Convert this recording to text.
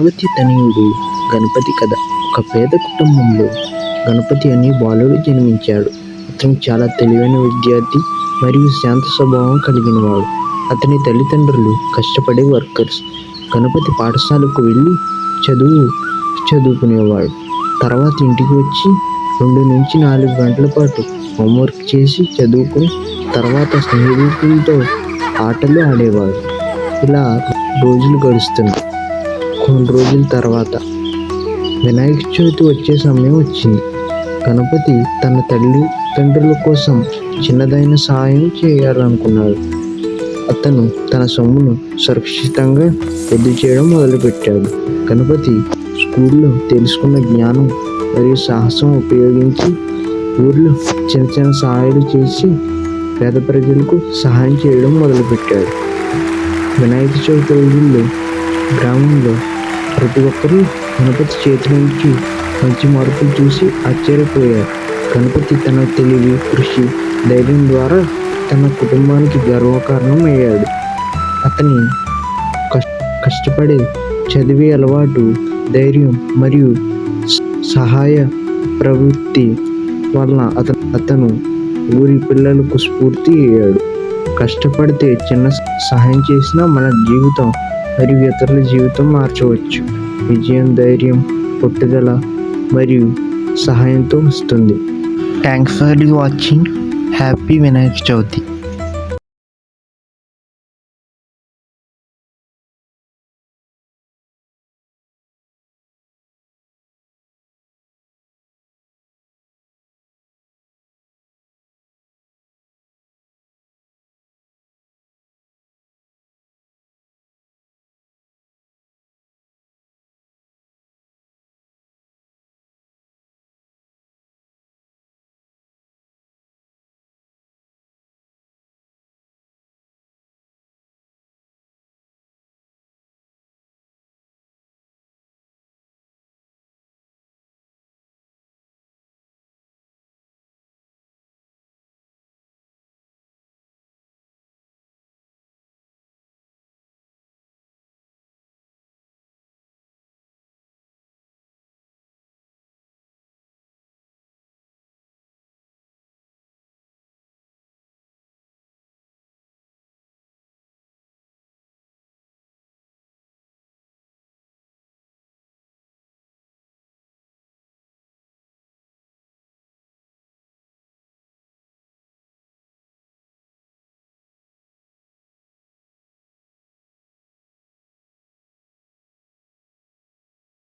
చక్రవర్తి తనయుడు. గణపతి కథ. ఒక పేద కుటుంబంలో గణపతి అనే బాలుడు జన్మించాడు. అతను చాలా తెలివైన విద్యార్థి మరియు శాంత స్వభావం కలిగినవాడు. అతని తల్లిదండ్రులు కష్టపడే వర్కర్స్. గణపతి పాఠశాలకు వెళ్ళి చదువు చదువుకునేవాడు. తర్వాత ఇంటికి వచ్చి రెండు నుంచి నాలుగు గంటల పాటు హోంవర్క్ చేసి చదువుకుని తర్వాత స్నేహితులతో ఆటలు ఆడేవాడు. ఇలా రోజులు గడుస్తున్నాయి. కొన్ని రోజుల తర్వాత వినాయక చవితి వచ్చే సమయం వచ్చింది. గణపతి తన తల్లి తండ్రుల కోసం చిన్నదైన సహాయం చేయాలనుకున్నాడు. అతను తన సొమ్మును సురక్షితంగా పొద్దు చేయడం మొదలుపెట్టాడు. గణపతి స్కూల్లో తెలుసుకున్న జ్ఞానం మరియు సాహసం ఉపయోగించి ఊర్లో చిన్న చిన్న సహాయాలు చేసి పేద ప్రజలకు సహాయం చేయడం మొదలుపెట్టాడు. వినాయక చవితి రోజుల్లో గ్రామంలో ప్రతి ఒక్కరూ గణపతి చేతి నుంచి మంచి మార్పులు చూసి ఆశ్చర్యపోయారు. గణపతి తన తెలివి కృషి ధైర్యం ద్వారా తన కుటుంబానికి గర్వకారణం అయ్యాడు అతని కష్టపడే చదివే అలవాటు ధైర్యం మరియు సహాయ ప్రవృత్తి వలన అతను అతను ఊరి పిల్లలకు స్ఫూర్తి అయ్యాడు. కష్టపడితే చిన్న సహాయం చేసినా మన జీవితం మరియు ఇతరుల జీవితం మార్చవచ్చు. విజయం ధైర్యం పట్టుదల మరియు సహాయంతో వస్తుంది. Thanks for watching happy Vinayaka Chavithi